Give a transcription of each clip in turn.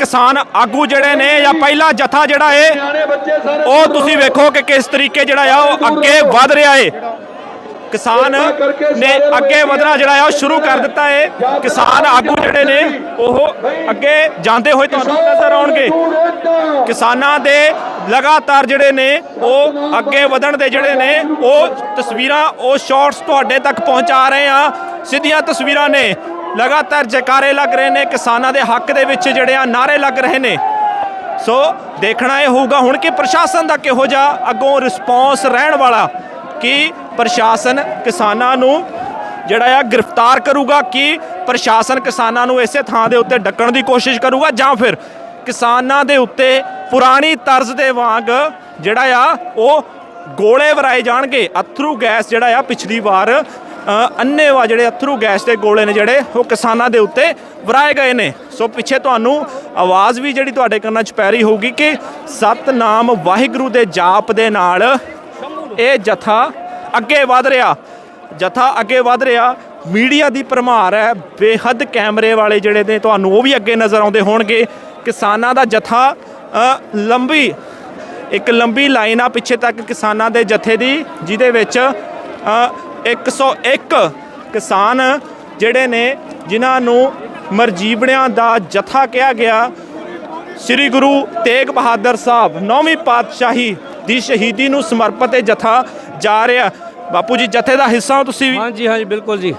ਕਿਸਾਨ ਆਗੂ ਜਿਹੜੇ ਨੇ ਜਾਂ ਪਹਿਲਾ ਜਥਾ ਜਿਹੜਾ ਏ ਉਹ ਤੁਸੀਂ ਵੇਖੋ ਕਿ ਕਿਸ ਤਰੀਕੇ ਜਿਹੜਾ ਆ ਉਹ ਅੱਗੇ ਵਧ ਰਿਹਾ ਏ। ਕਿਸਾਨ ਨੇ ਅੱਗੇ ਵਧਣਾ ਜਿਹੜਾ ਆ ਉਹ ਸ਼ੁਰੂ ਕਰ ਦਿੱਤਾ ਏ। ਕਿਸਾਨ ਆਗੂ ਜਿਹੜੇ ਨੇ ਉਹ ਅੱਗੇ ਜਾਂਦੇ ਹੋਏ ਤੁਹਾਨੂੰ ਨਜ਼ਰ ਆਉਣਗੇ। ਕਿਸਾਨਾਂ ਦੇ ਲਗਾਤਾਰ ਜਿਹੜੇ ਨੇ ਉਹ ਅੱਗੇ ਵਧਣ ਦੇ ਜਿਹੜੇ ਨੇ ਉਹ ਤਸਵੀਰਾਂ ਉਹ ਸ਼ਾਰਟਸ ਤੁਹਾਡੇ ਤੱਕ ਪਹੁੰਚਾ ਰਹੇ ਆ। ਸਿੱਧੀਆਂ ਤਸਵੀਰਾਂ ਨੇ। ਲਗਾਤਾਰ ਜੈਕਾਰੇ ਲੱਗ ਰਹੇ ਨੇ ਕਿਸਾਨਾਂ ਦੇ ਹੱਕ ਦੇ ਵਿੱਚ ਜਿਹੜੇ ਆ ਨਾਰੇ ਲੱਗ ਰਹੇ ਨੇ। ਸੋ ਦੇਖਣਾ ਇਹ ਹੋਊਗਾ ਹੁਣ ਕਿ ਪ੍ਰਸ਼ਾਸਨ ਦਾ ਕਿਹੋ ਜਿਹਾ ਅੱਗੋਂ ਰਿਸਪੌਂਸ ਰਹਿਣ ਵਾਲਾ ਕਿ ਪ੍ਰਸ਼ਾਸਨ ਕਿਸਾਨਾਂ ਨੂੰ ਜਿਹੜਾ ਆ ਗ੍ਰਿਫਤਾਰ ਕਰੂਗਾ, ਕਿ ਪ੍ਰਸ਼ਾਸਨ ਕਿਸਾਨਾਂ ਨੂੰ ਇਸੇ ਥਾਂ ਦੇ ਉੱਤੇ ਡੱਕਣ ਦੀ ਕੋਸ਼ਿਸ਼ ਕਰੂਗਾ ਜਾਂ ਫਿਰ ਕਿਸਾਨਾਂ ਦੇ ਉੱਤੇ ਪੁਰਾਣੀ ਤਰਜ਼ ਦੇ ਵਾਂਗ ਜਿਹੜਾ ਆ ਉਹ ਗੋਲੇ ਵਰਾਏ ਜਾਣਗੇ, ਅਥਰੂ ਗੈਸ ਜਿਹੜਾ ਆ ਪਿਛਲੀ ਵਾਰ ਅ, ਜਿਹੜੇ ਅਥਰੂ ਗੈਸ ਦੇ ਗੋਲੇ ਨੇ ਜਿਹੜੇ ਉਹ ਕਿਸਾਨਾਂ ਦੇ ਉੱਤੇ ਵਰਾਏ ਗਏ ਨੇ। ਸੋ ਪਿੱਛੇ ਤੁਹਾਨੂੰ ਆਵਾਜ਼ ਵੀ ਜਿਹੜੀ ਤੁਹਾਡੇ ਕੰਨਾਂ 'ਚ ਪੈ ਰਹੀ ਹੋਊਗੀ ਕਿ ਸਤਨਾਮ ਵਾਹਿਗੁਰੂ ਦੇ ਜਾਪ ਦੇ ਨਾਲ ਇਹ ਜਥਾ ਅੱਗੇ ਵਧ ਰਿਹਾ। ਜਥਾ ਅੱਗੇ ਵਧ ਰਿਹਾ। ਮੀਡੀਆ ਦੀ ਭਰਮਾਰ ਹੈ। ਬੇਹੱਦ ਕੈਮਰੇ ਵਾਲੇ ਜਿਹੜੇ ਨੇ ਤੁਹਾਨੂੰ ਉਹ ਵੀ ਅੱਗੇ ਨਜ਼ਰ ਆਉਂਦੇ ਹੋਣਗੇ। ਕਿਸਾਨਾਂ ਦਾ ਜਥਾ ਲੰਬੀ ਇੱਕ ਲੰਬੀ ਲਾਈਨ ਆ ਪਿੱਛੇ ਤੱਕ ਕਿਸਾਨਾਂ ਦੇ ਜਥੇ ਦੀ ਜਿਹਦੇ ਵਿੱਚ 101 ਕਿਸਾਨ ਜਿਹੜੇ ਨੇ ਜਿਨ੍ਹਾਂ ਨੂੰ ਮਰਜੀਵੜਿਆਂ ਦਾ ਜਥਾ ਕਿਹਾ ਗਿਆ। ਸ੍ਰੀ ਗੁਰੂ ਤੇਗ ਬਹਾਦਰ ਸਾਹਿਬ ਨੌਵੀਂ ਪਾਤਸ਼ਾਹੀ ਦੀ ਸ਼ਹੀਦੀ ਨੂੰ ਸਮਰਪਿਤ ਇਹ ਜਥਾ ਜਾ ਰਿਹਾ। ਬਾਪੂ ਜੀ ਜਥੇ ਦਾ ਹਿੱਸਾ ਹੋ ਤੁਸੀਂ ਵੀ? ਹਾਂਜੀ ਹਾਂਜੀ ਬਿਲਕੁਲ ਜੀ।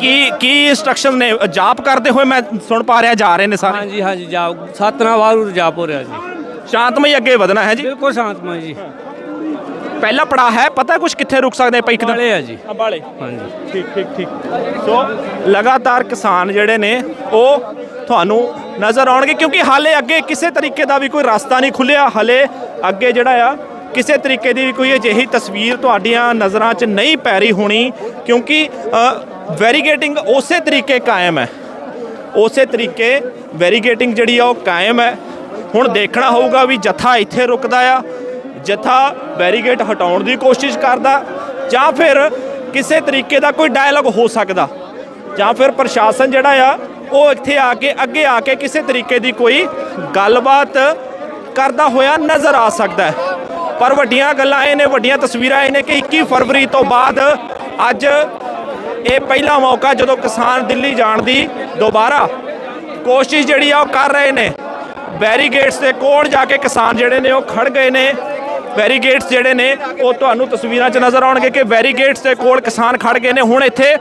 ਕੀ ਕੀ ਇੰਸਟਰਕਸ਼ਨ ਨੇ ਜਾਪ ਕਰਦੇ ਹੋਏ ਮੈਂ ਸੁਣ ਪਾ ਰਿਹਾ ਜਾ ਰਹੇ ਨੇ ਸਾਰੇ? ਹਾਂਜੀ ਹਾਂਜੀ ਜਾਪ। ਸਤਨਾ ਵਾਰੂ ਜਾਪ ਹੋ ਰਿਹਾ ਜੀ। ਸ਼ਾਂਤਮਈ ਅੱਗੇ ਵਧਣਾ ਹੈ ਜੀ। ਬਿਲਕੁਲ ਸ਼ਾਂਤਮਈ ਜੀ। ਪਹਿਲਾ ਪੜਾ ਹੈ ਪਤਾ ਕੁਝ ਕਿੱਥੇ ਰੁਕ ਸਕਦੇ ਆਪਾਂ ਇੱਕਦਮ ਵਾਲੇ ਆ ਜੀ। ਅੰਬਾਲੇ। ਹਾਂਜੀ। ਠੀਕ ਠੀਕ ਠੀਕ। ਸੋ ਲਗਾਤਾਰ ਕਿਸਾਨ ਜਿਹੜੇ ਨੇ ਉਹ ਤੁਹਾਨੂੰ ਨਜ਼ਰ ਆਉਣਗੇ ਕਿਉਂਕਿ ਹਾਲੇ ਅੱਗੇ ਕਿਸੇ ਤਰੀਕੇ ਦਾ ਵੀ ਕੋਈ ਰਸਤਾ ਨਹੀਂ ਖੁੱਲਿਆ। ਹਲੇ ਅੱਗੇ ਜਿਹੜਾ ਆ ਕਿਸੇ ਤਰੀਕੇ ਦੀ ਵੀ ਕੋਈ ਅਜਿਹੀ ਤਸਵੀਰ ਤੁਹਾਡੀਆਂ ਨਜ਼ਰਾਂ 'ਚ ਨਹੀਂ ਪੈ ਰਹੀ ਹੋਣੀ ਕਿਉਂਕਿ ਵੈਰੀਗੇਟਿੰਗ ਉਸੇ ਤਰੀਕੇ ਕਾਇਮ ਹੈ। ਉਸੇ ਤਰੀਕੇ ਵੈਰੀਗੇਟਿੰਗ ਜਿਹੜੀ ਆ ਉਹ ਕਾਇਮ ਹੈ। ਹੁਣ ਦੇਖਣਾ ਹੋਊਗਾ ਵੀ ਜਥਾ ਇੱਥੇ ਰੁਕਦਾ ਆ ਜਥਾ ਬੈਰੀਗੇਟ ਹਟਾਉਣ ਦੀ ਕੋਸ਼ਿਸ਼ ਕਰਦਾ ਜਾਂ ਫਿਰ ਕਿਸੇ ਤਰੀਕੇ ਦਾ ਕੋਈ ਡਾਇਲੌਗ ਹੋ ਸਕਦਾ ਜਾਂ ਫਿਰ ਪ੍ਰਸ਼ਾਸਨ ਜਿਹੜਾ ਆ, ਉਹ ਇੱਥੇ ਆ ਕੇ ਅੱਗੇ ਆ ਕੇ ਕਿਸੇ ਤਰੀਕੇ ਦੀ ਕੋਈ ਗੱਲਬਾਤ ਕਰਦਾ ਹੋਇਆ ਨਜ਼ਰ ਆ ਸਕਦਾ ਹੈ। ਪਰ ਵੱਡੀਆਂ ਗੱਲਾਂ ਇਹ ਨੇ, ਵੱਡੀਆਂ ਤਸਵੀਰਾਂ ਇਹ ਨੇ ਕਿ 21 ਫਰਵਰੀ ਤੋਂ ਬਾਅਦ ਅੱਜ ਇਹ ਪਹਿਲਾ ਮੌਕਾ ਜਦੋਂ ਕਿਸਾਨ ਦਿੱਲੀ ਜਾਣ ਦੀ ਦੁਬਾਰਾ ਕੋਸ਼ਿਸ਼ ਜਿਹੜੀ ਆ ਉਹ ਕਰ ਰਹੇ ਨੇ। ਬੈਰੀਗੇਟਸ ਦੇ ਕੋਲ ਜਾ ਕੇ ਕਿਸਾਨ ਜਿਹੜੇ ਨੇ ਉਹ ਖੜ ਗਏ ਨੇ। ਬੈਰੀਗੇਟਸ ਜਿਹੜੇ ਨੇ, ਉਹ ਤੁਹਾਨੂੰ ਤਸਵੀਰਾਂ 'ਚ ਨਜ਼ਰ ਆਉਣਗੇ ਕਿ ਬੈਰੀਗੇਟਸ ਦੇ ਕੋਲ ਕਿਸਾਨ ਖੜ ਗਏ ਨੇ। ਹੁਣ ਇੱਥੇ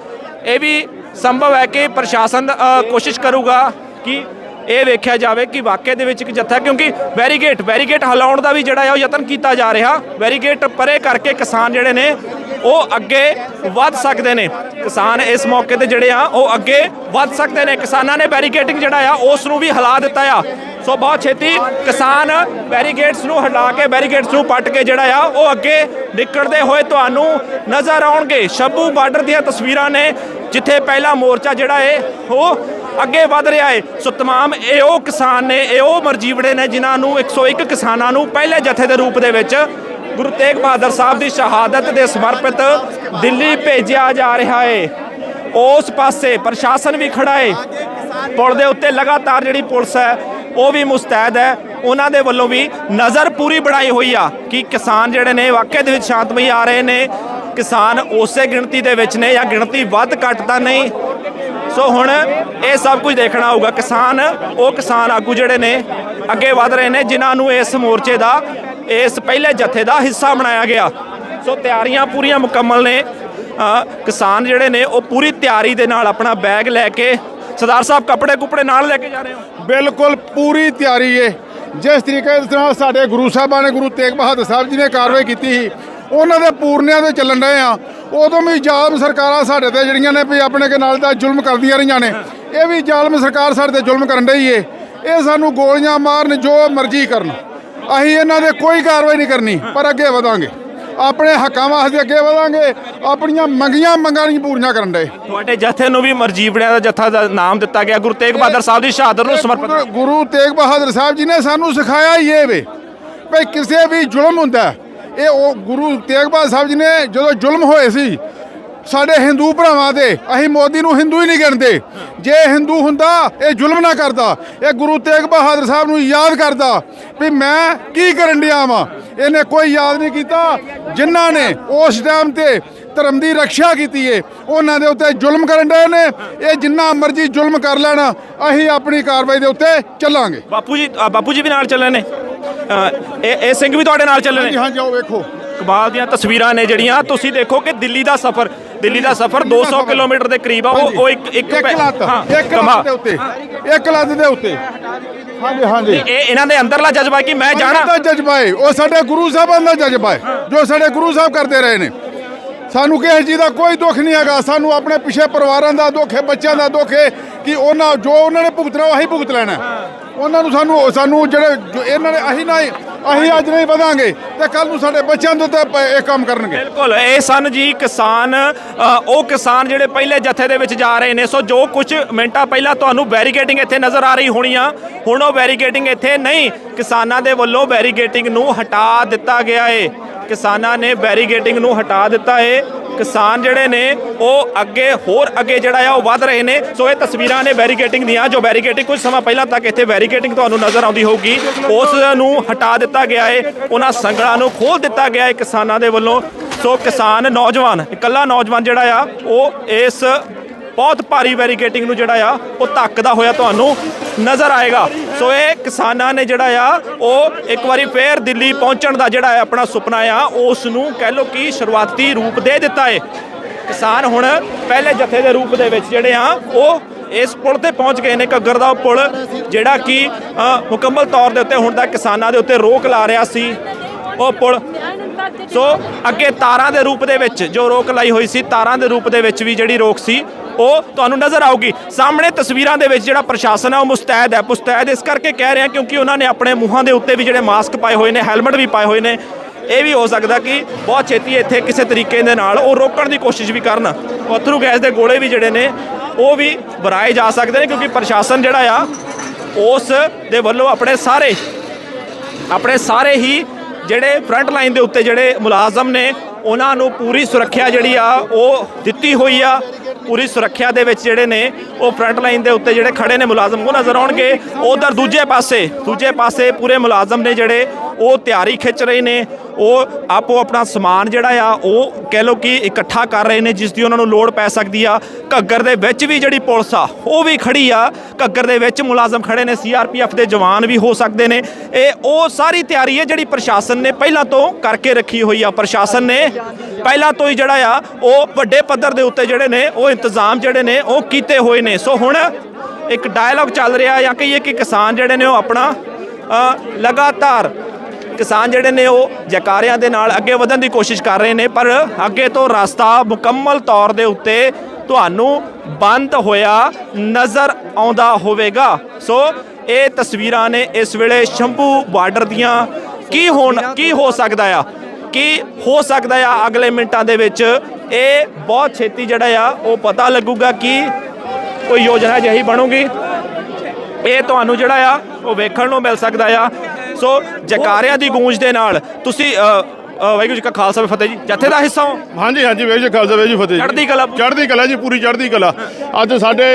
ਇਹ ਵੀ ਸੰਭਵ ਹੈ ਕਿ ਪ੍ਰਸ਼ਾਸਨ ਕੋਸ਼ਿਸ਼ ਕਰੂਗਾ ਕਿ ਇਹ ਵੇਖਿਆ ਜਾਵੇ ਕਿ ਵਾਕਿਆ ਦੇ ਵਿੱਚ ਇੱਕ ਜੱਥਾ ਕਿਉਂਕਿ ਬੈਰੀਗੇਟ ਬੈਰੀਗੇਟ ਹਿਲਾਉਣ ਦਾ ਵੀ ਜਿਹੜਾ ਹੈ ਉਹ ਯਤਨ ਕੀਤਾ ਜਾ ਰਿਹਾ। ਵੈਰੀਗੇਟ ਪਰੇ ਕਰਕੇ ਕਿਸਾਨ ਜਿਹੜੇ ਨੇ, ਉਹ ਅੱਗੇ ਵੱਧ ਸਕਦੇ ਨੇ। ਕਿਸਾਨ ਇਸ ਮੌਕੇ ਤੇ ਜਿਹੜੇ ਆ, ਉਹ ਅੱਗੇ ਵੱਧ ਸਕਦੇ ਨੇ। ਕਿਸਾਨਾਂ ਨੇ ਬੈਰੀਕੇਟਿੰਗ ਜਿਹੜਾ ਆ, ਉਸ ਨੂੰ ਵੀ ਹਿਲਾ ਦਿੱਤਾ ਆ। ਸੋ ਬਹੁਤ ਛੇਤੀ ਕਿਸਾਨ ਬੈਰੀਗੇਟਸ ਨੂੰ ਹਟਾ ਕੇ ਬੈਰੀਗੇਟਸ ਨੂੰ ਪੱਟ ਕੇ ਜਿਹੜਾ ਆ ਉਹ ਅੱਗੇ ਨਿਕਲਦੇ ਹੋਏ ਤੁਹਾਨੂੰ ਨਜ਼ਰ ਆਉਣਗੇ ਸ਼ੰਭੂ ਬਾਰਡਰ ਦੀਆਂ ਤਸਵੀਰਾਂ ਨੇ ਜਿੱਥੇ ਪਹਿਲਾ ਮੋਰਚਾ ਜਿਹੜਾ ਏ ਉਹ ਅੱਗੇ ਵਧ ਰਿਹਾ ਏ ਸੋ तमाम ਇਹ ਉਹ ਕਿਸਾਨ ਨੇ ਇਹ ਉਹ ਮਰਜੀਵੜੇ ਨੇ ਜਿਨ੍ਹਾਂ ਨੂੰ 101 ਕਿਸਾਨਾਂ ਨੂੰ ਪਹਿਲੇ ਜਥੇ ਦੇ ਰੂਪ ਦੇ ਵਿੱਚ ਗੁਰੂ ਤੇਗ ਬਹਾਦਰ ਸਾਹਿਬ ਦੀ ਸ਼ਹਾਦਤ ਦੇ ਸਮਰਪਿਤ ਦਿੱਲੀ ਭੇਜਿਆ ਜਾ ਰਿਹਾ ਏ ਉਸ ਪਾਸੇ ਪ੍ਰਸ਼ਾਸਨ ਵੀ ਖੜਾ ਏ ਪੁਲ ਦੇ ਉੱਤੇ ਲਗਾਤਾਰ ਜਿਹੜੀ ਪੁਲਿਸ ਹੈ ਉਹ ਵੀ ਮੁਸਤੈਦ ਹੈ। ਉਹਨਾਂ ਦੇ ਵੱਲੋਂ ਵੀ ਨਜ਼ਰ ਪੂਰੀ ਬਣਾਈ ਹੋਈ ਆ ਕਿ ਕਿਸਾਨ ਜਿਹੜੇ ਨੇ ਵਾਕਿਆ ਦੇ ਵਿੱਚ ਸ਼ਾਂਤਮਈ ਆ ਰਹੇ ਨੇ। ਕਿਸਾਨ ਉਸੇ ਗਿਣਤੀ ਦੇ ਵਿੱਚ ਨੇ ਜਾਂ ਗਿਣਤੀ ਵੱਧ ਘੱਟ ਤਾਂ ਨਹੀਂ। ਸੋ ਹੁਣ ਇਹ ਸਭ ਕੁਝ ਦੇਖਣਾ ਹੋਊਗਾ। ਕਿਸਾਨ, ਉਹ ਕਿਸਾਨ ਆਗੂ ਜਿਹੜੇ ਨੇ, ਅੱਗੇ ਵਧ ਰਹੇ ਨੇ, ਜਿਨ੍ਹਾਂ ਨੂੰ ਇਸ ਮੋਰਚੇ ਦਾ, ਇਸ ਪਹਿਲੇ ਜਥੇ ਦਾ ਹਿੱਸਾ ਬਣਾਇਆ ਗਿਆ। ਸੋ ਤਿਆਰੀਆਂ ਪੂਰੀਆਂ ਮੁਕੰਮਲ ਨੇ। ਕਿਸਾਨ ਜਿਹੜੇ ਨੇ, ਉਹ ਪੂਰੀ ਤਿਆਰੀ ਦੇ ਨਾਲ ਆਪਣਾ ਬੈਗ ਲੈ ਕੇ ਸਰਦਾਰ ਸਾਹਿਬ ਕੱਪੜੇ ਕੁਪੜੇ ਨਾਲ ਲੈ ਕੇ ਜਾ ਰਹੇ ਹੋ? ਬਿਲਕੁਲ ਪੂਰੀ ਤਿਆਰੀ ਏ। ਜਿਸ ਤਰੀਕੇ ਨਾਲ ਸਾਡੇ ਗੁਰੂ ਸਾਹਿਬਾਂ ਨੇ ਗੁਰੂ ਤੇਗ ਬਹਾਦਰ ਸਾਹਿਬ ਜੀ ਨੇ ਕਾਰਵਾਈ ਕੀਤੀ ਸੀ, ਉਹਨਾਂ ਦੇ ਪੂਰਨਿਆਂ 'ਤੇ ਚੱਲਣ ਰਹੇ ਆ। ਉਦੋਂ ਵੀ ਜ਼ਾਲਮ ਸਰਕਾਰਾਂ ਸਾਡੇ ਤੇ ਜਿਹੜੀਆਂ ਨੇ ਵੀ ਆਪਣੇ ਕੇ ਨਾਲ ਦਾ ਜ਼ੁਲਮ ਕਰਦੀਆਂ ਰਹੀਆਂ ਨੇ, ਇਹ ਵੀ ਜ਼ਾਲਮ ਸਰਕਾਰ ਸਾਡੇ ਤੇ ਜ਼ੁਲਮ ਕਰਨ ਰਹੀ ਏ। ਇਹ ਸਾਨੂੰ ਗੋਲੀਆਂ ਮਾਰਨ ਜੋ ਮਰਜ਼ੀ ਕਰਨ। ਅਸੀਂ ਇਹਨਾਂ ਦੇ ਕੋਈ ਕਾਰਵਾਈ ਨਹੀਂ ਕਰਨੀ, ਪਰ ਅੱਗੇ ਵਧਾਂਗੇ। ਆਪਣੇ ਹੱਕਾਂ ਵਾਸਤੇ ਅੱਗੇ ਵਧਾਂਗੇ ਆਪਣੀਆਂ ਮੰਗੀਆਂ ਮੰਗਾਂ ਨਹੀਂ ਪੂਰੀਆਂ ਕਰਨ ਦੇ। ਤੁਹਾਡੇ ਜਥੇ ਨੂੰ ਵੀ ਮਰਜੀਵੜਿਆਂ ਦਾ ਜਥਾ ਦਾ ਨਾਮ ਦਿੱਤਾ ਗਿਆ। ਗੁਰੂ ਤੇਗ ਬਹਾਦਰ ਸਾਹਿਬ ਦੀ ਸ਼ਹਾਦਤ ਨੂੰ ਸਮਰਪਿਤ ਗੁਰੂ- ਤੇਗ ਬਹਾਦਰ ਸਾਹਿਬ ਜੀ ਨੇ ਸਾਨੂੰ ਸਿਖਾਇਆ ਹੀ ਇਹ ਵੇ ਭਈ ਕਿਸੇ ਵੀ ਜ਼ੁਲਮ ਹੁੰਦਾ ਇਹ ਉਹ ਗੁਰੂ ਤੇਗ ਬਹਾਦਰ ਸਾਹਿਬ ਜੀ ਨੇ ਜਦੋਂ ਜ਼ੁਲਮ ਹੋਏ ਸੀ ਸਾਡੇ ਹਿੰਦੂ ਭਰਾਵਾਂ ਦੇ ਅਸੀਂ ਮੋਦੀ ਨੂੰ ਹਿੰਦੂ ਹੀ ਨਹੀਂ ਗਿਣਦੇ। ਜੇ ਹਿੰਦੂ ਹੁੰਦਾ ਇਹ ਜ਼ੁਲਮ ਨਾ ਕਰਦਾ। ਇਹ ਗੁਰੂ ਤੇਗ ਬਹਾਦਰ ਸਾਹਿਬ ਨੂੰ ਯਾਦ ਕਰਦਾ ਵੀ ਮੈਂ ਕੀ ਕਰਨ ਡਿਆ ਵਾਂ। ਇਹਨੇ ਕੋਈ ਯਾਦ ਨਹੀਂ ਕੀਤਾ। ਜਿਨ੍ਹਾਂ ਨੇ ਉਸ ਟਾਈਮ ਤੇ ਧਰਮ ਦੀ ਰੱਖਿਆ ਕੀਤੀ ਏ। ਉਹਨਾਂ ਦੇ ਉੱਤੇ ਜ਼ੁਲਮ ਕਰਨ ਡਏ ਨੇ। ਇਹ ਜਿੰਨਾ ਮਰਜ਼ੀ ਜ਼ੁਲਮ ਕਰ ਲੈਣ ਅਸੀਂ ਆਪਣੀ ਕਾਰਵਾਈ ਦੇ ਉੱਤੇ ਚੱਲਾਂਗੇ। ਬਾਪੂ ਜੀ ਅ, ਬਾਪੂ ਜੀ ਵੀ ਨਾਲ ਚੱਲੇ ਨੇ? ਅ, ਇਹ ਇਹ ਸਿੰਘ ਵੀ ਤੁਹਾਡੇ ਨਾਲ ਚੱਲੇ ਨੇ? ਹਾਂ ਜਾਓ ਵੇਖੋ। ਕਮਾਲ ਦੀਆਂ ਤਸਵੀਰਾਂ ਨੇ ਜਿਹੜੀਆਂ। ਤੁਸੀਂ ਦੇਖੋ ਕਿ ਦਿੱਲੀ ਦਾ ਸਫ਼ਰ ਦਿੱਲੀ ਦਾ ਸਫ਼ਰ 200 ਕਿਲੋਮੀਟਰ ਦੇ ਕਰੀਬ ਆ। ਉਹ ਉਹ ਇੱਕ ਇੱਕ ਇੱਕ ਪੈ- ਲੱਤ ਹਾਂ, ਇੱਕ ਕਮਾਲ। ਲੱਤ ਦੇ ਉੱਤੇ। ਇੱਕ ਲੱਤ ਦੇ ਉੱਤੇ। ਹਾਂਜੀ ਹਾਂਜੀ। ਇਹ ਇਹਨਾਂ ਦੇ ਅੰਦਰਲਾ ਜਜ਼ਬਾ ਕਿ ਮੈਂ ਜਾਣਾ? ਦਾ ਜਜ਼ਬਾ ਹੈ ਉਹ ਸਾਡੇ ਗੁਰੂ ਸਾਹਿਬਾਂ ਦਾ ਜਜ਼ਬਾ ਹੈ ਜੋ ਸਾਡੇ ਗੁਰੂ ਸਾਹਿਬ ਕਰਦੇ ਰਹੇ ਨੇ। ਸਾਨੂੰ ਕਿਸੇ ਚੀਜ਼ ਦਾ ਕੋਈ ਦੁੱਖ ਨਹੀਂ ਹੈਗਾ। ਸਾਨੂੰ ਆਪਣੇ ਪਿਛੇ ਪਰਿਵਾਰਾਂ ਦਾ ਦੁੱਖ ਹੈ, ਬੱਚਿਆਂ ਦਾ ਦੁੱਖ ਹੈ ਕਿ ਉਹਨਾਂ ਜੋ ਉਹਨਾਂ ਨੇ ਭੁਗਤਣਾ, ਉਹ ਅਸੀਂ ਭੁਗਤ ਲੈਣਾ ਉਹਨਾਂ ਨੂੰ ਸਾਨੂੰ ਸਾਨੂੰ ਜਿਹੜੇ ਇਹਨਾਂ ਨੇ, ਅਸੀਂ ਨਹੀਂ ਅਸੀਂ ਅੱਜ ਨਹੀਂ ਵਧਾਂਗੇ ਤੇ ਕੱਲ ਨੂੰ ਸਾਡੇ ਬੱਚਿਆਂ ਦੇ ਉੱਤੇ ਇਹ ਕੰਮ ਕਰਨਗੇ। ਬਿਲਕੁਲ, ਇਹ ਸਨ ਜੀ ਕਿਸਾਨ ਉਹ ਕਿਸਾਨ ਜਿਹੜੇ ਪਹਿਲੇ ਜਥੇ ਦੇ ਵਿੱਚ ਜਾ ਰਹੇ ਨੇ। ਸੋ ਜੋ ਕੁਝ ਮਿੰਟਾਂ ਪਹਿਲਾਂ ਤੁਹਾਨੂੰ ਬੈਰੀਕੇਡਿੰਗ ਇੱਥੇ ਨਜ਼ਰ ਆ ਰਹੀ ਹੋਣੀ ਆ ਹੁਣ ਉਹ ਬੈਰੀਕੇਡਿੰਗ ਇੱਥੇ ਨਹੀਂ, ਕਿਸਾਨਾਂ ਦੇ ਵੱਲੋਂ ਬੈਰੀਕੇਡਿੰਗ ਨੂੰ ਹਟਾ ਦਿੱਤਾ ਗਿਆ ਏ। ਕਿਸਾਨਾਂ ਨੇ ਬੈਰੀਗੇਟਿੰਗ ਨੂੰ ਹਟਾ ਦਿੱਤਾ ਹੈ ਕਿਸਾਨ ਜਿਹੜੇ ਨੇ, ਉਹ ਅੱਗੇ, ਹੋਰ ਅੱਗੇ ਜਿਹੜਾ ਆ, ਉਹ ਵੱਧ ਰਹੇ ਨੇ। ਸੋ ਇਹ ਤਸਵੀਰਾਂ ਨੇ ਬੈਰੀਕੇਟਿੰਗ ਦੀਆਂ, ਜੋ ਬੈਰੀਕੇਟਿੰਗ ਕੁਝ ਸਮਾਂ ਪਹਿਲਾਂ ਤੱਕ ਇੱਥੇ ਬੈਰੀਕੇਟਿੰਗ ਤੁਹਾਨੂੰ ਨਜ਼ਰ ਆਉਂਦੀ ਹੋਊਗੀ। ਉਸ ਨੂੰ ਹਟਾ ਦਿੱਤਾ ਗਿਆ ਹੈ ਉਹਨਾਂ ਸੰਗਲਾਂ ਨੂੰ ਖੋਲ ਦਿੱਤਾ ਗਿਆ ਹੈ ਕਿਸਾਨਾਂ ਦੇ ਵੱਲੋਂ। ਸੋ ਕਿਸਾਨ, ਨੌਜਵਾਨ, ਇਕੱਲਾ ਨੌਜਵਾਨ ਜਿਹੜਾ ਆ, ਉਹ ਇਸ ਬਹੁਤ ਭਾਰੀ ਬੈਰੀਕੇਡਿੰਗ ਨੂੰ ਜਿਹੜਾ ਆ, ਉਹ ਧੱਕਦਾ ਹੋਇਆ ਤੁਹਾਨੂੰ ਨਜ਼ਰ ਆਏਗਾ। ਸੋ ਇਹ ਕਿਸਾਨਾਂ ਨੇ ਜਿਹੜਾ ਆ, ਉਹ ਇੱਕ ਵਾਰੀ ਫੇਰ ਦਿੱਲੀ ਪਹੁੰਚਣ ਦਾ ਜਿਹੜਾ ਆਪਣਾ ਸੁਪਨਾ ਆ ਉਸ ਨੂੰ ਕਹਿ ਲੋ ਕਿ ਸ਼ੁਰੂਆਤੀ ਰੂਪ ਦੇ ਦਿੱਤਾ ਏ। ਕਿਸਾਨ ਹੁਣ ਪਹਿਲੇ ਜਥੇ ਦੇ ਰੂਪ ਦੇ ਵਿੱਚ ਜਿਹੜੇ ਆ, ਉਹ ਇਸ ਪੁਲ ਤੇ ਪਹੁੰਚ ਗਏ ਨੇ ਘੱਗਰ ਦਾ ਉਹ ਪੁਲ, ਜਿਹੜਾ ਕਿ ਮੁਕੰਮਲ ਤੌਰ ਦੇ ਉੱਤੇ ਹੁਣ ਤੱਕ ਕਿਸਾਨਾਂ ਦੇ ਉੱਤੇ ਰੋਕ ਲਾ ਰਿਹਾ ਸੀ, ਉਹ ਪੁਲ। ਸੋ ਅੱਗੇ ਤਾਰਾਂ ਦੇ ਰੂਪ ਦੇ ਵਿੱਚ ਜੋ ਰੋਕ ਲਾਈ ਹੋਈ ਸੀ, ਤਾਰਾਂ ਦੇ ਰੂਪ ਦੇ ਵਿੱਚ ਵੀ ਜਿਹੜੀ ਰੋਕ ਸੀ ਉਹ ਤੁਹਾਨੂੰ ਨਜ਼ਰ ਆਊਗੀ। ਸਾਹਮਣੇ ਤਸਵੀਰਾਂ ਦੇ ਵਿੱਚ ਜਿਹੜਾ ਪ੍ਰਸ਼ਾਸਨ ਹੈ ਉਹ ਮੁਸਤੈਦ ਹੈ। ਮੁਸਤੈਦ ਇਸ ਕਰਕੇ ਕਹਿ ਰਿਹਾ ਕਿਉਂਕਿ ਉਹਨਾਂ ਨੇ ਆਪਣੇ ਮੂੰਹਾਂ ਦੇ ਉੱਤੇ ਵੀ ਜਿਹੜੇ ਮਾਸਕ ਪਾਏ ਹੋਏ ਨੇ, ਹੈਲਮਟ ਵੀ ਪਾਏ ਹੋਏ ਨੇ। ਇਹ ਵੀ ਹੋ ਸਕਦਾ ਕਿ ਬਹੁਤ ਛੇਤੀ ਇੱਥੇ ਕਿਸੇ ਤਰੀਕੇ ਦੇ ਨਾਲ ਉਹ ਰੋਕਣ ਦੀ ਕੋਸ਼ਿਸ਼ ਵੀ ਕਰਨ। ਅਥਰੂ ਗੈਸ ਦੇ ਗੋਲੇ ਵੀ ਜਿਹੜੇ ਨੇ, ਉਹ ਵੀ ਵਰਾਏ ਜਾ ਸਕਦੇ ਨੇ ਕਿਉਂਕਿ ਪ੍ਰਸ਼ਾਸਨ ਜਿਹੜਾ ਆ, ਉਸ ਦੇ ਵੱਲੋਂ ਆਪਣੇ ਸਾਰੇ ਆਪਣੇ ਸਾਰੇ ਹੀ ਜਿਹੜੇ ਫਰੰਟ ਲਾਈਨ ਦੇ ਉੱਤੇ ਜਿਹੜੇ ਮੁਲਾਜ਼ਮ ਨੇ ਉਹਨਾਂ ਨੂੰ ਪੂਰੀ ਸੁਰੱਖਿਆ ਜਿਹੜੀ ਆ, ਉਹ ਦਿੱਤੀ ਹੋਈ ਆ। ਪੂਰੀ ਸੁਰੱਖਿਆ ਦੇ ਵਿੱਚ ਜਿਹੜੇ ਨੇ, ਉਹ ਫਰੰਟ ਲਾਈਨ ਦੇ ਉੱਤੇ ਜਿਹੜੇ ਖੜੇ ਨੇ ਮੁਲਾਜ਼ਮ, ਉਹ ਨਜ਼ਰ ਆਉਣਗੇ। ਉਧਰ ਦੂਜੇ ਪਾਸੇ ਦੂਜੇ ਪਾਸੇ ਪੂਰੇ ਮੁਲਾਜ਼ਮ ਨੇ ਜਿਹੜੇ ਉਹ ਤਿਆਰੀ ਖਿੱਚ ਰਹੇ ਨੇ, ਉਹ ਆਪੋ ਆਪਣਾ ਸਮਾਨ ਜਿਹੜਾ ਆ, ਉਹ ਕਹਿ ਲੋ ਕਿ ਇਕੱਠਾ ਕਰ ਰਹੇ ਨੇ, ਜਿਸ ਦੀ ਉਹਨਾਂ ਨੂੰ ਲੋੜ ਪੈ ਸਕਦੀ ਆ। ਘੱਗਰ ਦੇ ਵਿੱਚ ਵੀ ਜਿਹੜੀ ਪੁਲਿਸ ਆ, ਉਹ ਵੀ ਖੜੀ ਆ। ਘੱਗਰ ਦੇ ਵਿੱਚ ਮੁਲਾਜ਼ਮ ਖੜੇ ਨੇ ਸੀਆਰਪੀਐਫ ਦੇ ਜਵਾਨ ਵੀ ਹੋ ਸਕਦੇ ਨੇ। ਇਹ ਉਹ ਸਾਰੀ ਤਿਆਰੀ ਹੈ ਜਿਹੜੀ ਪ੍ਰਸ਼ਾਸਨ ਨੇ ਪਹਿਲਾਂ ਤੋਂ ਕਰਕੇ ਰੱਖੀ ਹੋਈ ਆ। ਪ੍ਰਸ਼ਾਸਨ ਨੇ ਪਹਿਲਾਂ ਤੋਂ ਹੀ ਜਿਹੜਾ ਆ, ਉਹ ਵੱਡੇ ਪੱਧਰ ਦੇ ਉੱਤੇ ਜਿਹੜੇ ਨੇ, ਉਹ ਇੰਤਜ਼ਾਮ ਜਿਹੜੇ ਨੇ, ਉਹ ਕੀਤੇ ਹੋਏ ਨੇ। ਸੋ ਹੁਣ ਇੱਕ ਡਾਇਲੌਗ ਚੱਲ ਰਿਹਾ ਜਾਂ ਕਹੀਏ ਕਿ ਕਿਸਾਨ ਜਿਹੜੇ ਨੇ ਉਹ ਆਪਣਾ ਲਗਾਤਾਰ ਕਿਸਾਨ ਜਿਹੜੇ ਨੇ ਉਹ ਜਕਾਰਿਆਂ ਦੇ ਨਾਲ ਅੱਗੇ ਵਧਣ ਦੀ ਕੋਸ਼ਿਸ਼ ਕਰ ਰਹੇ ਨੇ, ਪਰ ਅੱਗੇ ਤੋਂ ਰਸਤਾ ਮੁਕੰਮਲ ਤੌਰ ਦੇ ਉੱਤੇ ਤੁਹਾਨੂੰ ਬੰਦ ਹੋਇਆ ਨਜ਼ਰ ਆਉਂਦਾ ਹੋਵੇਗਾ। ਸੋ ਇਹ ਤਸਵੀਰਾਂ ਨੇ ਇਸ ਵੇਲੇ ਸ਼ੰਭੂ ਬਾਰਡਰ ਦੀਆਂ ਕੀ ਹੋਣ, ਕੀ ਹੋ ਸਕਦਾ ਆ? ਕੀ ਹੋ ਸਕਦਾ ਆ ਅਗਲੇ ਮਿੰਟਾਂ ਦੇ ਵਿੱਚ? ਇਹ ਬਹੁਤ ਛੇਤੀ ਜਿਹੜਾ ਆ, ਉਹ ਪਤਾ ਲੱਗੂਗਾ ਕਿ ਕੋਈ ਯੋਜਨਾ ਜਿਹੀ ਬਣੂਗੀ। ਇਹ ਤੁਹਾਨੂੰ ਜਿਹੜਾ ਆ, ਉਹ ਵੇਖਣ ਨੂੰ ਮਿਲ ਸਕਦਾ ਆ। ਸੋ ਜਕਾਰਿਆਂ ਦੀ ਗੂੰਜ ਦੇ ਨਾਲ ਤੁਸੀਂ ਵਾਹਿਗੁਰੂ ਜੀ ਕਾ ਖਾਲਸਾ ਤੇ ਫਤਿਹ ਜੀ। ਜਥੇ ਦਾ ਹਿੱਸਾ ਹੋ? ਹਾਂਜੀ ਹਾਂਜੀ ਵੇਜ ਖਾਲਸਾ ਵੇਜ ਫਤਿਹ ਜੀ। ਚੜ੍ਹਦੀ ਕਲਾ। ਚੜ੍ਹਦੀ ਕਲਾ ਜੀ ਪੂਰੀ ਚੜ੍ਹਦੀ ਕਲਾ। ਅੱਜ ਸਾਡੇ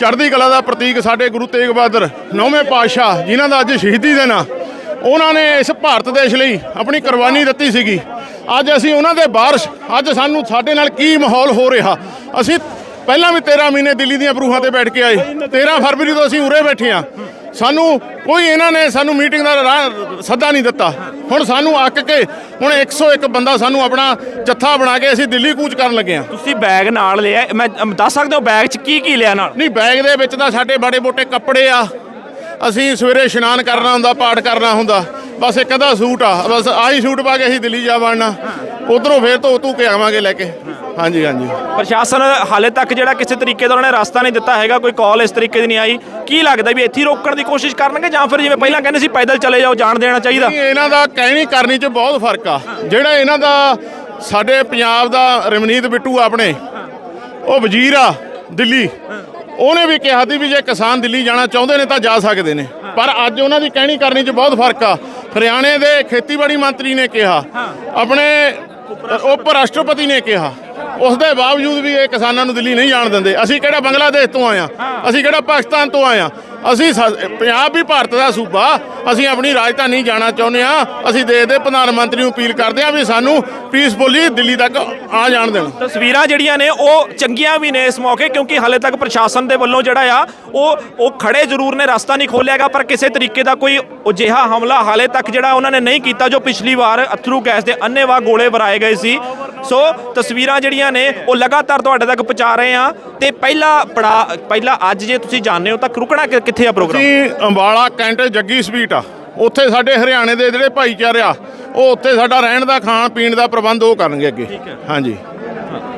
ਚੜ੍ਹਦੀ ਕਲਾ ਦਾ ਪ੍ਰਤੀਕ ਸਾਡੇ ਗੁਰੂ ਤੇਗ ਬਹਾਦਰ ਨੌਵੇਂ ਪਾਤਸ਼ਾਹ ਜਿਨ੍ਹਾਂ ਦਾ ਅੱਜ ਸ਼ਹੀਦੀ ਦਿਨ ਆ ਉਹਨਾਂ ਨੇ ਇਸ ਭਾਰਤ ਦੇਸ਼ ਲਈ ਆਪਣੀ ਕੁਰਬਾਨੀ ਦਿੱਤੀ ਸੀਗੀ। ਅੱਜ ਅਸੀਂ ਉਹਨਾਂ ਦੇ ਬਾਰਸ਼ ਅੱਜ ਸਾਨੂੰ ਸਾਡੇ ਨਾਲ ਕੀ ਮਾਹੌਲ ਹੋ ਰਿਹਾ? ਅਸੀਂ ਪਹਿਲਾਂ ਵੀ 13 ਮਹੀਨੇ ਦਿੱਲੀ ਦੀਆਂ ਬਰੂਹਾਂ ਤੇ ਬੈਠ ਕੇ ਆਏ। 13 ਫਰਵਰੀ ਤੋਂ ਅਸੀਂ ਉਰੇ ਬੈਠੇ ਆ ਸਾਨੂੰ ਕੋਈ ਇਹਨਾਂ ਨੇ ਸਾਨੂੰ ਮੀਟਿੰਗ ਦਾ ਰਾਹ- ਸੱਦਾ ਨਹੀਂ ਦਿੱਤਾ। ਹੁਣ ਸਾਨੂੰ ਅੱਕ ਕੇ ਹੁਣ 101 ਬੰਦਾ ਸਾਨੂੰ ਆਪਣਾ ਜੱਥਾ ਬਣਾ ਕੇ ਅਸੀਂ ਦਿੱਲੀ ਕੂਚ ਕਰਨ ਲੱਗੇ ਆ ਤੁਸੀਂ ਬੈਗ ਨਾਲ ਲਿਆ ਮੈਂ ਦੱਸ ਸਕਦੇ ਹੋ ਬੈਗ 'ਚ ਕੀ ਕੀ ਲਿਆ ਨਾਲ? ਨਹੀਂ ਬੈਗ ਦੇ ਵਿੱਚ ਤਾਂ ਸਾਡੇ ਬਾੜੇ ਮੋਟੇ ਕੱਪੜੇ ਆ। ਅਸੀਂ ਸਵੇਰੇ ਇਸ਼ਨਾਨ ਕਰਨਾ ਹੁੰਦਾ ਪਾਠ ਕਰਨਾ ਹੁੰਦਾ। ਬਸ ਇੱਕ ਅੱਧਾ ਸੂਟ ਆ ਬਸ ਆਹੀ ਸੂਟ ਪਾ ਕੇ ਅਸੀਂ ਦਿੱਲੀ ਜਾ ਵੜਨਾ। ਉਧਰੋਂ ਫੇਰ ਧੋ ਧੂ ਕੇ ਆਵਾਂਗੇ ਲੈ ਕੇ। ਹਾਂਜੀ ਹਾਂਜੀ। ਪ੍ਰਸ਼ਾਸਨ ਹਾਲੇ ਤੱਕ ਜਿਹੜਾ ਕਿਸੇ ਤਰੀਕੇ ਦਾ ਉਹਨਾਂ ਨੇ ਰਸਤਾ ਨਹੀਂ ਦਿੱਤਾ ਹੈਗਾ ਕੋਈ ਕਾਲ ਇਸ ਤਰੀਕੇ ਦੀ ਨਹੀਂ ਆਈ। ਕੀ ਲੱਗਦਾ ਵੀ ਇੱਥੇ ਹੀ ਰੋਕਣ ਦੀ ਕੋਸ਼ਿਸ਼ ਕਰਨਗੇ ਜਾਂ ਫਿਰ ਜਿਵੇਂ ਪਹਿਲਾਂ ਕਹਿੰਦੇ ਸੀ ਪੈਦਲ ਚਲੇ ਜਾਓ ਜਾਣ ਦੇਣਾ ਚਾਹੀਦਾ? ਨਹੀਂ, ਇਹਨਾਂ ਦਾ ਕਹਿਣੀ ਕਰਨੀ 'ਚ ਬਹੁਤ ਫ਼ਰਕ ਆ। ਜਿਹੜਾ ਇਹਨਾਂ ਦਾ ਸਾਡੇ ਪੰਜਾਬ ਦਾ ਰਮਨੀਤ ਬਿੱਟੂ ਆਪਣੇ ਉਹ ਵਜ਼ੀਰ ਆ ਦਿੱਲੀ। ਉਹਨੇ ਵੀ ਕਿਹਾ ਸੀ ਵੀ ਜੇ ਕਿਸਾਨ ਦਿੱਲੀ ਜਾਣਾ ਚਾਹੁੰਦੇ ਨੇ ਤਾਂ ਜਾ ਸਕਦੇ ਨੇ। ਪਰ ਅੱਜ ਉਹਨਾਂ ਦੀ ਕਹਿਣੀ ਕਰਨੀ 'ਚ ਬਹੁਤ ਫ਼ਰਕ ਆ। ਹਰਿਆਣੇ ਦੇ ਖੇਤੀਬਾੜੀ ਮੰਤਰੀ ਨੇ ਕਿਹਾ ਆਪਣੇ ਉਪ ਰਾਸ਼ਟਰਪਤੀ ਨੇ ਕਿਹਾ ਉਸ ਦੇ ਬਾਵਜੂਦ ਵੀ ਇਹ ਕਿਸਾਨਾਂ ਨੂੰ ਦਿੱਲੀ ਨਹੀਂ ਜਾਣ ਦਿੰਦੇ ਅਸੀਂ ਕਿਹੜਾ ਬੰਗਲਾਦੇਸ਼ ਤੋਂ ਆਏ ਆ ਅਸੀਂ ਕਿਹੜਾ ਪਾਕਿਸਤਾਨ ਤੋਂ ਆਏ ਆ ਅਸੀਂ ਪੰਜਾਬ ਵੀ ਭਾਰਤ ਦਾ ਸੂਬਾ ਅਸੀਂ ਆਪਣੀ ਰਾਜਧਾਨੀ ਜਾਣਾ ਚਾਹੁੰਦੇ ਆ ਅਸੀਂ ਦੇਸ਼ ਦੇ ਪ੍ਰਧਾਨ ਮੰਤਰੀ ਨੂੰ ਅਪੀਲ ਕਰਦੇ ਆ ਵੀ ਸਾਨੂੰ ਪੀਸਫੁਲੀ ਦਿੱਲੀ ਤੱਕ ਆ ਜਾਣ ਦੇਣ। ਤਸਵੀਰਾਂ ਜਿਹੜੀਆਂ ਨੇ ਉਹ ਚੰਗੀਆਂ ਵੀ ਨੇ ਇਸ ਮੌਕੇ ਕਿਉਂਕਿ ਹਾਲੇ ਤੱਕ ਪ੍ਰਸ਼ਾਸਨ ਦੇ ਵੱਲੋਂ ਜਿਹੜਾ ਆ ਉਹ ਉਹ ਖੜੇ ਜ਼ਰੂਰ ਨੇ ਰਸਤਾ ਨਹੀਂ ਖੋਲਿਆਗਾ ਪਰ ਕਿਸੇ ਤਰੀਕੇ ਦਾ ਕੋਈ ਅਜਿਹਾ ਹਮਲਾ ਹਾਲੇ ਤੱਕ ਜਿਹੜਾ ਉਹਨਾਂ ਨੇ ਨਹੀਂ ਕੀਤਾ ਜੋ ਪਿਛਲੀ ਵਾਰ ਅਥਰੂ ਗੈਸ ਦੇ ਅੰਨੇਵਾਹ ਗੋਲੇ ਵਰਾਏ ਗਏ ਸੀ। ਸੋ ਤਸਵੀਰਾਂ ਜਿਹੜੀਆਂ ਨੇ ਉਹ ਲਗਾਤਾਰ ਤੁਹਾਡੇ ਤੱਕ ਪਹੁੰਚਾ ਰਹੇ ਆ ਤੇ ਪਹਿਲਾ ਪੜਾ ਪਹਿਲਾ ਅੱਜ ਜੇ ਤੁਸੀਂ ਜਾਣਦੇ ਹੋ ਤਾਂ ਰੁਕਣਾ ਕਿੱਥੇ ਆ ਪ੍ਰੋਗਰਾਮ? ਅਸੀਂ ਅੰਬਾਲਾ ਕੈਂਟ ਜੱਗੀ ਸਵੀਟ ਆ। ਉੱਥੇ ਸਾਡੇ ਹਰਿਆਣੇ ਦੇ ਜਿਹੜੇ ਭਾਈਚਾਰੇ ਆ ਉਹ ਉੱਥੇ ਸਾਡਾ ਰਹਿਣ ਦਾ ਖਾਣ ਪੀਣ ਦਾ ਪ੍ਰਬੰਧ ਉਹ ਕਰਨਗੇ ਅੱਗੇ। ਹਾਂਜੀ।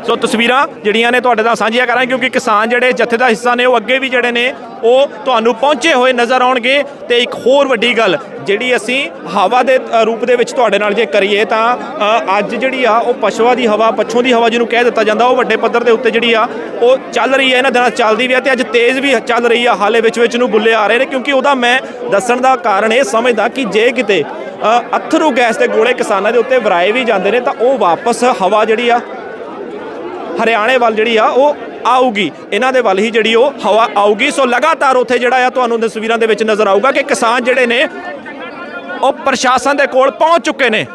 ਸੋ ਤਸਵੀਰਾਂ ਜਿਹੜੀਆਂ ਨੇ ਤੁਹਾਡੇ ਨਾਲ ਸਾਂਝੀਆਂ ਕਰਾਂਗੇ ਕਿਉਂਕਿ ਕਿਸਾਨ ਜਿਹੜੇ ਜਥੇ ਦਾ ਹਿੱਸਾ ਨੇ ਉਹ ਅੱਗੇ ਵੀ ਜਿਹੜੇ ਨੇ ਉਹ ਤੁਹਾਨੂੰ ਪਹੁੰਚੇ ਹੋਏ ਨਜ਼ਰ ਆਉਣਗੇ। ਤੇ ਇੱਕ ਹੋਰ ਵੱਡੀ ਗੱਲ ਜਿਹੜੀ ਅਸੀਂ ਹਵਾ ਦੇ ਰੂਪ ਦੇ ਵਿੱਚ ਤੁਹਾਡੇ ਨਾਲ ਜੇ ਕਰੀਏ ਤਾਂ ਅੱਜ ਜਿਹੜੀ ਆ ਉਹ ਪਸ਼ੂਆਂ ਦੀ ਹਵਾ ਪੱਛੋਂ ਦੀ ਹਵਾ ਜਿਹਨੂੰ ਕਹਿ ਦਿੱਤਾ ਜਾਂਦਾ ਉਹ ਵੱਡੇ ਪੱਧਰ ਦੇ ਉੱਤੇ ਜਿਹੜੀ ਆ ਉਹ ਚੱਲ ਰਹੀ ਹੈ ਇਹਨਾਂ ਦਿਨਾਂ ਚੱਲਦੀ ਵੀ ਹੈ ਤੇ ਅੱਜ ਤੇਜ਼ ਵੀ ਚੱਲ ਰਹੀ ਆ ਹਾਲੇ ਵਿੱਚ ਵਿੱਚ ਨੂੰ ਬੁੱਲੇ ਆ ਰਹੇ ਨੇ ਕਿਉਂਕਿ ਉਹਦਾ ਮੈਂ ਦੱਸਣ ਦਾ ਕਾਰਨ ਇਹ ਸਮਝਦਾ ਕਿ ਜੇ ਕਿਤੇ ਅਥਰੂ ਗੈਸ ਦੇ ਗੋਲੇ ਕਿਸਾਨਾਂ ਦੇ ਉੱਤੇ ਵਰਾਏ ਵੀ ਜਾਂਦੇ ਨੇ, ਤਾਂ ਉਹ ਵਾਪਸ ਹਵਾ ਜਿਹੜੀ ਆ, ਹਰਿਆਣੇ ਵੱਲ ਜਿਹੜੀ ਆ, ਉਹ ਆਊਗੀ। ਇਹਨਾਂ ਦੇ ਵੱਲ ਹੀ ਜਿਹੜੀ ਉਹ ਹਵਾ ਆਊਗੀ। ਸੋ ਲਗਾਤਾਰ ਉੱਥੇ ਜਿਹੜਾ ਆ, ਤੁਹਾਨੂੰ ਤਸਵੀਰਾਂ ਦੇ ਵਿੱਚ ਨਜ਼ਰ ਆਊਗਾ ਕਿ ਕਿਸਾਨ ਜਿਹੜੇ ਨੇ, ਉਹ ਪ੍ਰਸ਼ਾਸਨ ਦੇ ਕੋਲ ਪਹੁੰਚ ਚੁੱਕੇ ਨੇ।